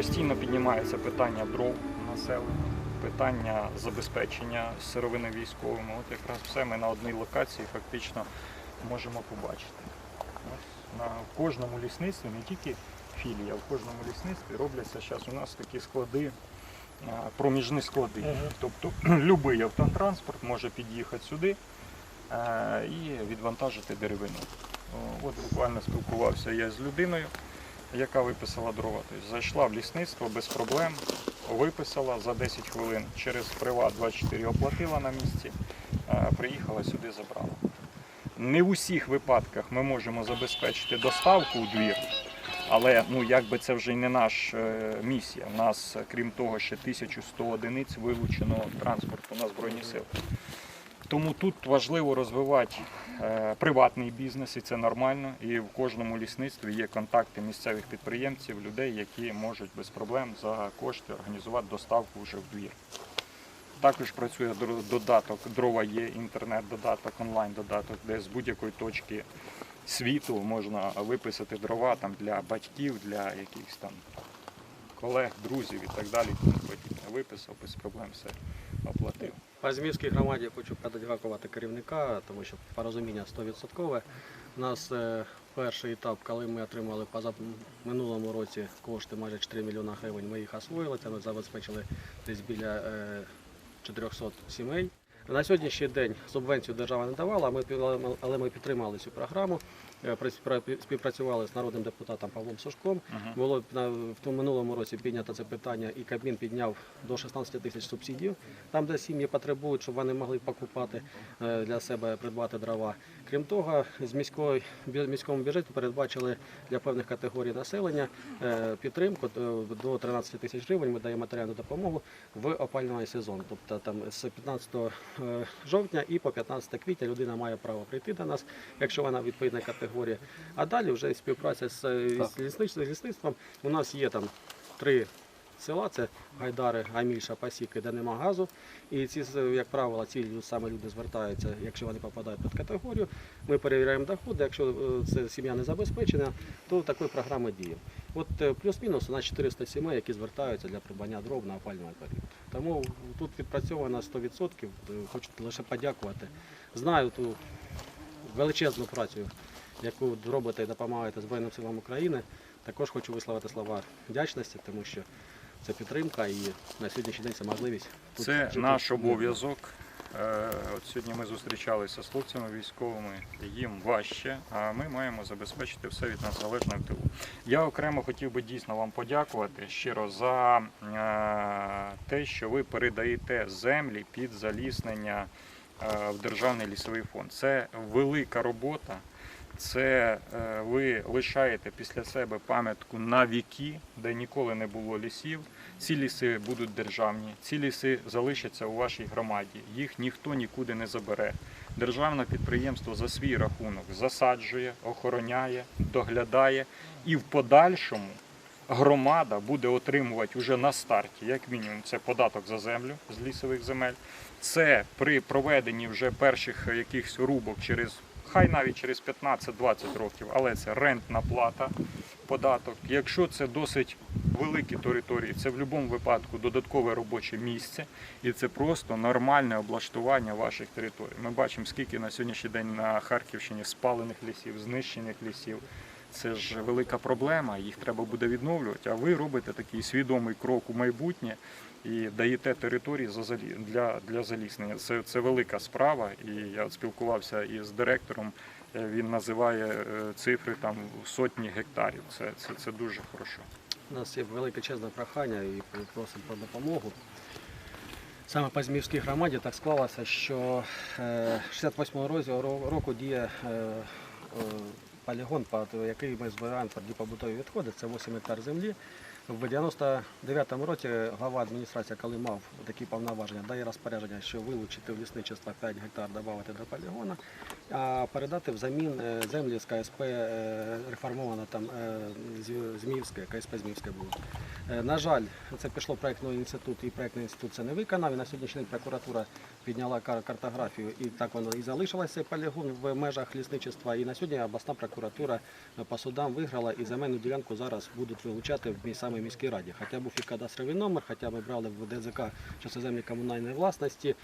Постійно піднімається питання дров населення, питання забезпечення сировини військовими. От якраз все ми на одній локації фактично можемо побачити. Ось на кожному лісництві, не тільки філія, в кожному лісництві робляться зараз у нас такі склади, проміжні склади. Тобто будь-який автотранспорт може під'їхати сюди і відвантажити деревину. От буквально спілкувався я з людиною, яка виписала дрова. Тобто зайшла в лісництво без проблем, виписала за 10 хвилин через приват 24 оплатила на місці, е, приїхала сюди, забрала. Не в усіх випадках ми можемо забезпечити доставку у двір, але ну якби це вже й не наша е, місія. У нас, крім того, ще 1100 одиниць вилучено транспорту на Збройні Сили. Тому тут важливо розвивати е, приватний бізнес, і це нормально. І в кожному лісництві є контакти місцевих підприємців, людей, які можуть без проблем за кошти організувати доставку вже в двір. Також працює додаток, дрова є, інтернет-додаток, онлайн-додаток, де з будь-якої точки світу можна виписати дрова там, для батьків, для якихось там колег, друзів і так далі. Виписав без проблем все оплатив. По громаді громаді хочу подякувати керівника, тому що порозуміння 100%. У нас е, перший етап, коли ми отримали поза минулому році кошти майже 4 мільйони гривень, ми їх освоїли, це ми забезпечили десь біля е, 400 сімей. На сьогоднішній день субвенцію держава не давала, але ми підтримали цю програму. е, Співпрацювали з народним депутатом Павлом Сушком. Було в минулому році піднято це питання, і Кабмін підняв до 16 тисяч субсидій, там, де сім'ї потребують, щоб вони могли покупати е, для себе придбати дрова. Крім того, з міської міському бюджеті передбачили для певних категорій населення е, підтримку до 13 тисяч гривень. Ми даємо матеріальну допомогу в опалювальний сезон. Тобто там з 15 е, жовтня і по 15 квітня людина має право прийти до нас, якщо вона відповідна категорія. А далі вже співпраця з, е, з лісництвом. У нас є там три села, це Гайдари, Гамільша, Пасіки, де нема газу. І ці, як правило, ці саме люди звертаються, якщо вони попадають під категорію. Ми перевіряємо доходи. Якщо е, це сім'я не забезпечена, то такої програми діє. От е, плюс-мінус у нас 400 сімей, які звертаються для придбання дров на опалювальний період. Тому тут відпрацьовано 100%. Е, Хочу лише подякувати. Знаю ту величезну працю, яку робите і допомагаєте Збройним силам України. Також хочу висловити слова вдячності, тому що це підтримка і на сьогоднішній день це можливість. тут Це жити. наш обов'язок. Е, От сьогодні ми зустрічалися з хлопцями військовими, їм важче, а ми маємо забезпечити все від нас залежне в тилу. Я окремо хотів би дійсно вам подякувати щиро за е, те, що ви передаєте землі під заліснення е, в Державний лісовий фонд. Це велика робота. Це е, ви лишаєте після себе пам'ятку на віки, де ніколи не було лісів. Ці ліси будуть державні, ці ліси залишаться у вашій громаді. Їх ніхто нікуди не забере. Державне підприємство за свій рахунок засаджує, охороняє, доглядає і в подальшому громада буде отримувати вже на старті, як мінімум, це податок за землю з лісових земель. Це при проведенні вже перших якихось рубок через хай навіть через 15-20 років, але це рентна плата, податок. Якщо це досить великі території, це в будь-якому випадку додаткове робоче місце, і це просто нормальне облаштування ваших територій. Ми бачимо, скільки на сьогоднішній день на Харківщині спалених лісів, знищених лісів. Це ж велика проблема, їх треба буде відновлювати. А ви робите такий свідомий крок у майбутнє і даєте території для, для заліснення. Це, це велика справа. І я спілкувався із директором. е, Він називає е, цифри там сотні гектарів. Це, це, це дуже хорошо. У нас є величезне прохання і просимо про допомогу. Саме по Зміївській громаді так склалося, що е, 68-го року- діє полігон, який ми збираємо тоді побутові відходи, це 8 гектар землі. В 99-му році глава адміністрації, коли мав такі повноваження, дає розпорядження, що вилучити в лісничество 5 гектар, додати до полігона, а передати взамін е, землі з КСП е, реформована там е, Зміївське, КСП Зміївське було. На жаль, це пішло проєктний інститут, і проєктний інститут це не виконав. І на сьогоднішній день прокуратура підняла картографію, і так воно і залишилося полігон в межах лісничества. І на сьогодні обласна прокуратура е, по судам виграла і земельну ділянку зараз будуть вилучати в самій міській раді. Хоча був і кадастровий номер, хоча ми брали в ДЗК частоземні комунальної власності.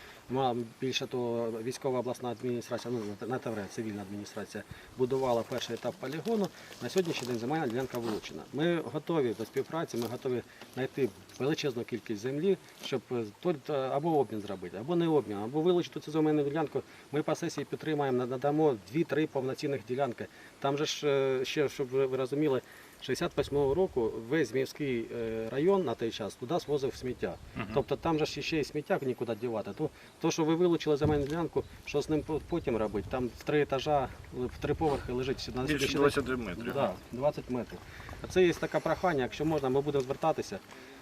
Більше того, військова обласна адміністрація, ну на ТВР, цивільна адміністрація, будувала перший етап полігону. На сьогоднішній день земельна ділянка вилучена. Ми готові до співпраці, ми готові знайти величезну кількість землі, щоб е, тут е, або обмін зробити, або не обмін, або вилучити цю земельну ділянку. Ми по сесії підтримаємо, надамо 2-3 повноцінних ділянки. Там же ж е, ще, щоб ви розуміли, 68-го року весь міський е, район на той час туди звозив сміття. Тобто там же ще й сміття нікуди дівати. То, то, що ви вилучили земельну ділянку, що з ним потім робити? Там в три етажа, в три поверхи лежить на Більше 20 метрів. Да, 20 метрів. А це є таке прохання, якщо можна, ми будемо звертатися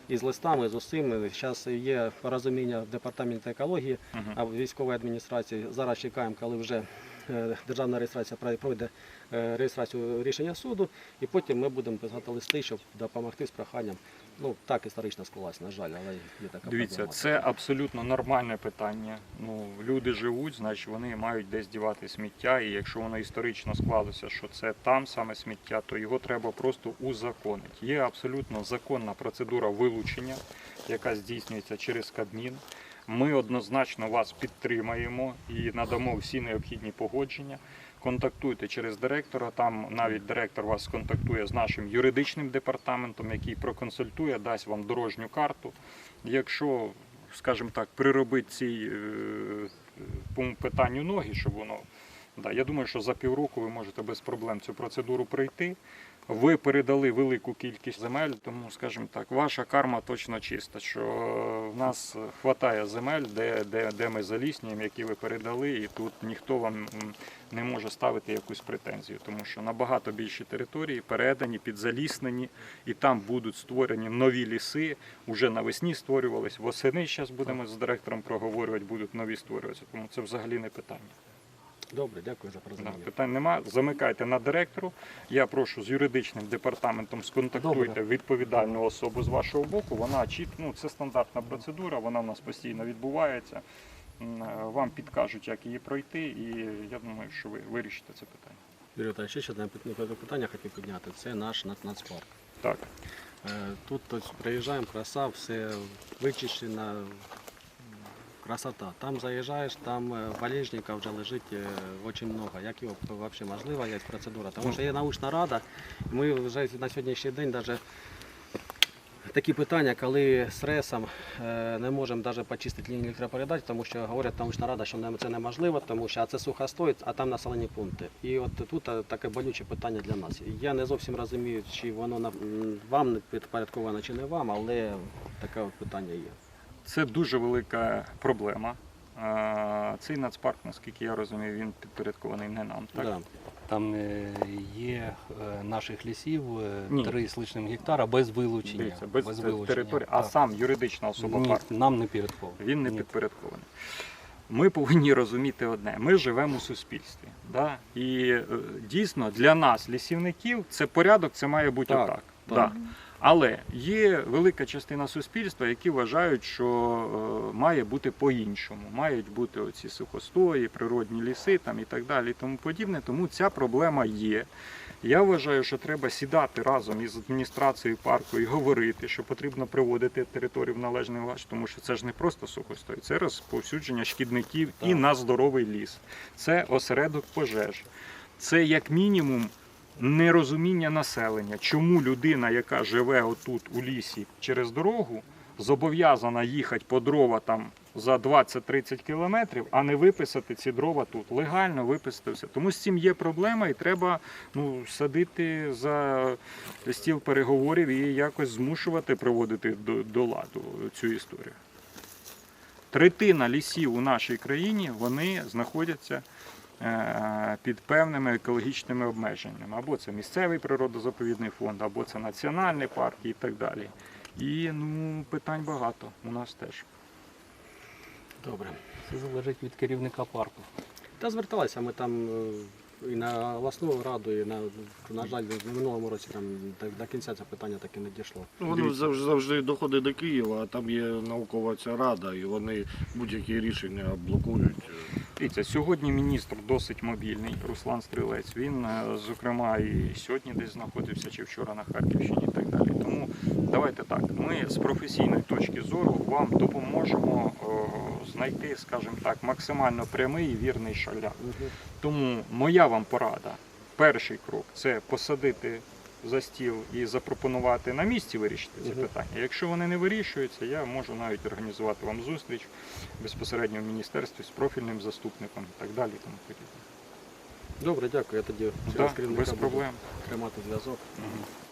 із листами, з усім. Зараз є порозуміння в департаменті екології, а в військовій адміністрації. Зараз чекаємо, коли вже державна реєстрація прой- пройде е, реєстрацію рішення суду, і потім ми будемо писати листи, щоб допомогти з проханням. Ну так історично склалось, на жаль, але є така Дивіться, проблема. це абсолютно нормальне питання. Ну, люди живуть, значить вони мають десь дівати сміття, і якщо воно історично склалося, що це там саме сміття, то його треба просто узаконити. Є абсолютно законна процедура вилучення, яка здійснюється через Кабмін. Ми однозначно вас підтримаємо і надамо всі необхідні погодження. Контактуйте через директора. Там навіть директор вас контактує з нашим юридичним департаментом, який проконсультує, дасть вам дорожню карту. Якщо, скажімо так, приробити цій е, питанню ноги, щоб воно. Да, я думаю, що за півроку ви можете без проблем цю процедуру пройти. Ви передали велику кількість земель, тому, скажімо так, ваша карма точно чиста, що в нас вистачає земель, де, де, де ми заліснюємо, які ви передали, і тут ніхто вам не може ставити якусь претензію, тому що набагато більші території передані, підзаліснені, і там будуть створені нові ліси. Уже навесні створювались, восени зараз будемо з директором проговорювати, будуть нові створюватися. Тому це взагалі не питання. Добре, дякую за Да, порозуміння. питань нема. Замикайте на директору. Я прошу з юридичним департаментом сконтактуйте Добре. відповідальну особу з вашого боку. Вона чіт, ну це стандартна процедура, вона в нас постійно відбувається. Е, Вам підкажуть, як її пройти, і я думаю, що ви вирішите це питання. Юрій Віталійович, ще одне питання хотів підняти. Це наш нац- нацпарк. Так. Е, Тут ось приїжджаємо, краса, все вичищено, красота. Там заїжджаєш, там е, вже лежить е, дуже багато. Як його взагалі можливо, є процедура? Тому що є научна рада, ми вже на сьогоднішній день навіть такі питання, коли з ресом е, не можемо навіть почистити лінію електропередач, тому що говорять научна рада, що це неможливо, тому що це сухостой, а там населені пункти. І от тут таке болюче питання для нас. Я не зовсім розумію, чи воно вам не підпорядковано, чи не вам, але таке от питання є. Це дуже велика проблема. Цей нацпарк, наскільки я розумію, він підпорядкований не нам. Так? Да. Там е, є е, наших лісів е, Ні. 3 з лишним гектара без вилучення. Дивіться, без, вилучення території, а Так. сам юридична особа Ні, парку. нам не підрядково. Він не Ні. підпорядкований. Ми повинні розуміти одне: ми живемо у суспільстві. Да? І дійсно для нас, лісівників, це порядок, це має бути Так, отак. так. Да. Але є велика частина суспільства, які вважають, що е, має бути по-іншому. Мають бути оці сухостої, природні ліси там, і так далі, і тому подібне. Тому ця проблема є. Я вважаю, що треба сідати разом із адміністрацією парку і говорити, що потрібно приводити територію в належний лад, тому що це ж не просто сухостой, це розповсюдження шкідників і на здоровий ліс. Це осередок пожеж. Це як мінімум нерозуміння населення, чому людина, яка живе отут у лісі через дорогу, зобов'язана їхати по дрова там за 20-30 кілометрів, а не виписати ці дрова тут. Легально виписати. Тому з цим є проблема, і треба ну, садити за стіл переговорів і якось змушувати приводити до, до ладу цю історію. Третина лісів у нашій країні вони знаходяться під певними екологічними обмеженнями. Або це місцевий природозаповідний фонд, або це національний парк і так далі. І ну, питань багато у нас теж. Добре. Це залежить від керівника парку. Та зверталися, ми там е, і на обласну раду, і на, на жаль, в минулому році там до, до кінця це питання так і не дійшло. Ну, Воно завжди, завжди доходить до Києва, а там є наукова ця рада, і вони будь-які рішення блокують. Дивіться, сьогодні міністр досить мобільний, Руслан Стрілець. Він, е, зокрема, і сьогодні десь знаходився, чи вчора на Харківщині і так далі. Давайте так. Ми з професійної точки зору вам допоможемо о, знайти, скажімо так, максимально прямий і вірний шлях. Тому моя вам порада. Перший крок це посадити за стіл і запропонувати на місці вирішити ці питання. Якщо вони не вирішуються, я можу навіть організувати вам зустріч безпосередньо в міністерстві з профільним заступником і так далі. Тому подібне. Добре, дякую. Я тоді через керівника без проблем. тримати зв'язок. Мгм.